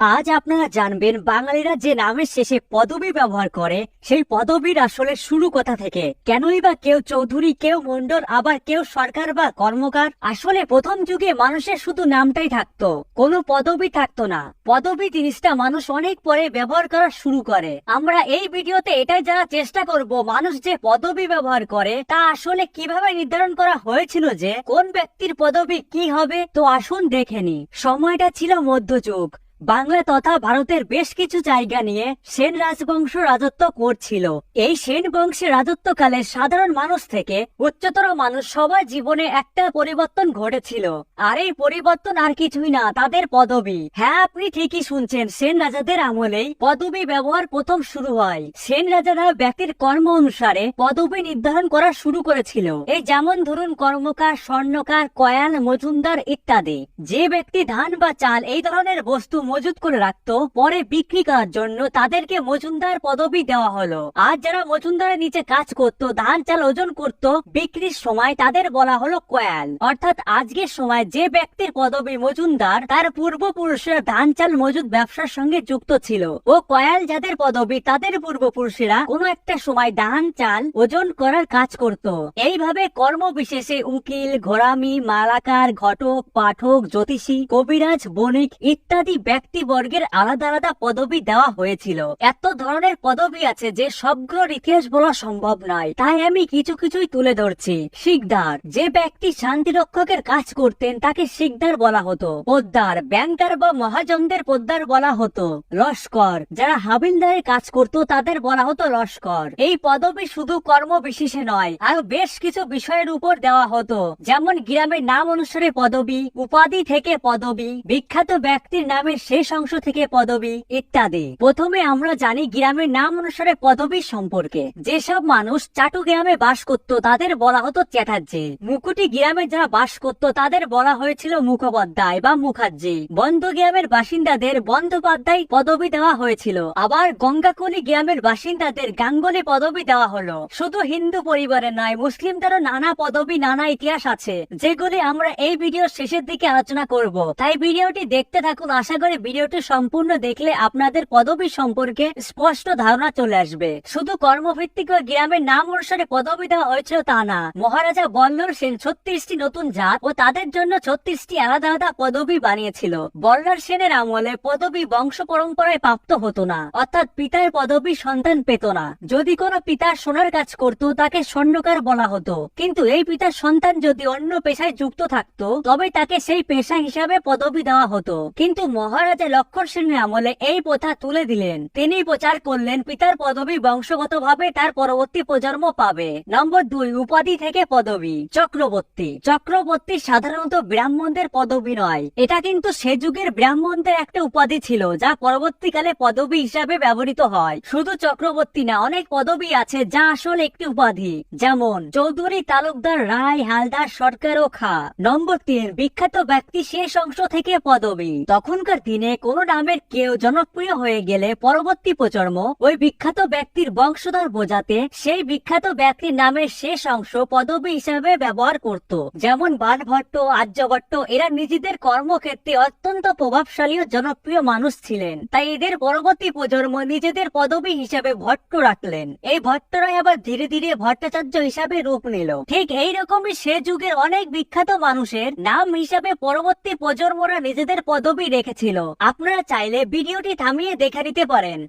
আজ আপনারা জানবেন বাঙালিরা যে নামের শেষে পদবি ব্যবহার করে, সেই পদবির আসলে শুরু কথা থেকে? কেনই বা কেউ চৌধুরী, কেউ মন্ডল আবার কেউ সরকার বা কর্মকার? আসলে প্রথম যুগে মানুষের শুধু নামটাই থাকতো, কোনো পদবি থাকতো না। পদবি জিনিসটা মানুষ অনেক পরে ব্যবহার করা শুরু করে। আমরা এই ভিডিওতে এটাই জানার চেষ্টা করব, মানুষ যে পদবি ব্যবহার করে, তা আসলে কীভাবে নির্ধারণ করা হয়েছিল যে কোন ব্যক্তির পদবি কি হবে? তো আসুন দেখেনি সময়টা ছিল মধ্যযুগ। বাংলা তথা ভারতের বেশ কিছু জায়গা নিয়ে সেন রাজবংশ রাজত্ব করছিল। এই সেন বংশের রাজত্বকালে সাধারণ মানুষ থেকে উচ্চতর মানুষ সবার জীবনে একটা পরিবর্তন ঘটেছিল। আর এই পরিবর্তন আর কিছুই না, তাদের পদবি। হ্যাঁ আপনি ঠিকই শুনছেন, সেন রাজাদের আমলেই পদবি ব্যবহার প্রথম শুরু হয়। সেন রাজারা ব্যক্তির কর্ম অনুসারে পদবি নির্ধারণ করা শুরু করেছিল। এই যেমন ধরুন কর্মকার, স্বর্ণকার, কয়াল, মজুমদার ইত্যাদি। যে ব্যক্তি ধান বা চাল এই ধরনের বস্তু মজুত করে রাখতো, পরে বিক্রি করার জন্য তাদেরকে মজুমদার পদবি দেওয়া হলো। আর যারা মজুমদারের নিচে কাজ করত, ধান চাল ওজন করত, বিক্রির সময় তাদের বলা হলো কয়াল। অর্থাৎ আজকের সময় যে ব্যক্তির পদবি মজুমদার, তার পূর্বপুরুষেরা ধান চাল মজুদ ব্যবসার সঙ্গে যুক্ত ছিল। ও কয়াল যাদের পদবি, তাদের পূর্বপুরুষেরা কোনো একটা সময় ধান চাল ওজন করার কাজ করত। এইভাবে কর্ম বিশেষে উকিল, ঘোড়ামি, মালাকার, ঘটক, পাঠক, জ্যোতিষী, কবিরাজ, বণিক ইত্যাদি ব্যক্তিবর্গের আলাদা আলাদা পদবি দেওয়া হয়েছিল। এত ধরনের পদবি আছে যে সবগুলোর ইতিহাস বলা সম্ভব নয়। তাই আমি কিছু কিছুই তুলে ধরছি। শিকদার। যে ব্যক্তি শান্তিরক্ষকের কাজ করতেন, তাকে শিকদার বলা হতো। পোদ্দার। ব্যাংকার বা মহাজনদের পোদ্দার বলা হতো। লস্কর। যারা হাবিলদারের কাজ করত, তাদের বলা হতো লস্কর। এই পদবি শুধু কর্ম বিশেষে নয় আরও বেশ কিছু বিষয়ের উপর দেওয়া হতো। যেমন গ্রামের নাম অনুসারে পদবি, উপাধি থেকে পদবি, বিখ্যাত ব্যক্তির নামের শেষ অংশ থেকে পদবি ইত্যাদি। প্রথমে আমরা জানি গ্রামের নাম অনুসারে পদবি সম্পর্কে। যেসব মানুষ চাটু গ্রামে বাস করত, তাদের বলা হতো চ্যাটার্জি। মুকুটি গ্রামে যারা বাস করত, তাদের বলা হয়েছিল মুখোপাধ্যায় বা মুখার্জি। বন্ধ গ্রামের বাসিন্দাদের বন্দ্যোপাধ্যায় পদবি দেওয়া হয়েছিল। আবার গঙ্গাকলি গ্রামের বাসিন্দাদের গাঙ্গুলি পদবি দেওয়া হলো। শুধু হিন্দু পরিবারের নয়, মুসলিমদেরও নানা পদবি, নানা ইতিহাস আছে, যেগুলি আমরা এই ভিডিওর শেষের দিকে আলোচনা করব। তাই ভিডিওটি দেখতে থাকুন, আশা করি ভিডিওটি সম্পূর্ণ দেখলে আপনাদের পদবি সম্পর্কে স্পষ্ট ধারণা চলে আসবে। শুধু কর্মভিত্তিক ও গ্রামের নাম অনুসারে পদবি দেওয়া হয়েছিল তা না। মহারাজা বল্লর সেন ছত্রিশটি নতুন জাত ও তাদের জন্য ছত্রিশটি আলাদা আলাদা পদবি বানিয়েছিল। বল্লর সেনের আমলে পদবি বংশ পরম্পরায় প্রাপ্ত হতো না, অর্থাৎ পিতার পদবি সন্তান পেত না। যদি কোনো পিতা সোনার কাজ করত, তাকে স্বর্ণকার বলা হতো। কিন্তু এই পিতার সন্তান যদি অন্য পেশায় যুক্ত থাকতো, তবে তাকে সেই পেশা হিসাবে পদবি দেওয়া হতো। কিন্তু মহারাজা লক্ষণ সেনের আমলে এই প্রথা তুলে দিলেন। তিনি প্রচার করলেন, পিতার পদবি বংশগতভাবে তার পরবর্তী প্রজন্ম পাবে। নম্বর দুই, উপাধি থেকে পদবি, চক্রবর্তী। চক্রবর্তী সাধারণত ব্রাহ্মণদের পদবি নয়। এটা কিন্তু সে যুগের ব্রাহ্মণদের একটা উপাধি ছিল, যা পরবর্তীকালে পদবি হিসাবে ব্যবহৃত হয়। শুধু চক্রবর্তী না, অনেক পদবি আছে যা আসলে একটি উপাধি। যেমন, চৌধুরী তালুকদার রায়, হালদার সরকার ও খা। নম্বর তিন, বিখ্যাত ব্যক্তি শেষ অংশ থেকে পদবি। তখনকার দিনে কোন নামের কেউ জনপ্রিয় হয়ে গেলে পরবর্তী প্রজন্ম ওই বিখ্যাত ব্যক্তির বংশধর বোঝাতে সেই বিখ্যাত ব্যক্তির নামের শেষ অংশ পদবী হিসাবে ব্যবহার করত। যেমন বানভট্ট, আর্যভট্ট, এরা নিজেদের কর্মক্ষেত্রে অত্যন্ত প্রভাবশালী ও জনপ্রিয় মানুষ ছিলেন। তাই এদের পরবর্তী প্রজন্ম নিজেদের পদবী হিসাবে ভট্ট রাখলেন। এই ভট্টরাই আবার ধীরে ধীরে ভট্টাচার্য হিসাবে রূপ নিল। ঠিক এই রকমই সে যুগের অনেক বিখ্যাত মানুষের নাম হিসাবে পরবর্তী প্রজন্মরা নিজেদের পদবী রেখেছিল। আপনারা চাইলে ভিডিওটি থামিয়ে দেখে নিতে পারেন।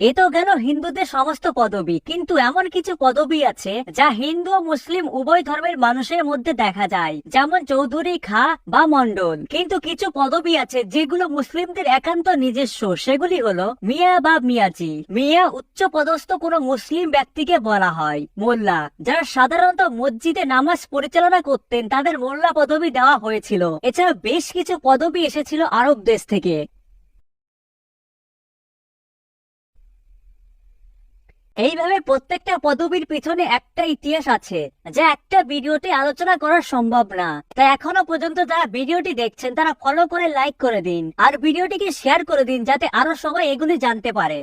এ তো গেল হিন্দুদের সমস্ত পদবি। কিন্তু এমন কিছু পদবি আছে, যা হিন্দু ও মুসলিম উভয় ধর্মের মানুষের মধ্যে দেখা যায়। যেমন চৌধুরী খা বা মন্ডল কিন্তু কিছু পদবি আছে যেগুলো মুসলিমদের একান্ত নিজস্ব। সেগুলি হলো মিয়া বা মিয়াজি। মিয়া উচ্চ পদস্থ কোনো মুসলিম ব্যক্তিকে বলা হয়। মোল্লা, যারা সাধারণত মসজিদে নামাজ পরিচালনা করতেন, তাদের মোল্লা পদবি দেওয়া হয়েছিল। এছাড়া বেশ কিছু পদবি এসেছিল আরব দেশ থেকে। এইভাবে প্রত্যেকটা পদবীর পিছনে একটা ইতিহাস আছে, যা একটা ভিডিওতে আলোচনা করা সম্ভব না। তাই এখনও পর্যন্ত যারা ভিডিওটি দেখছেন, তারা ফলো করে লাইক করে দিন। আর ভিডিওটিকে শেয়ার করে দিন, যাতে আরও সবাই এগুলি জানতে পারে।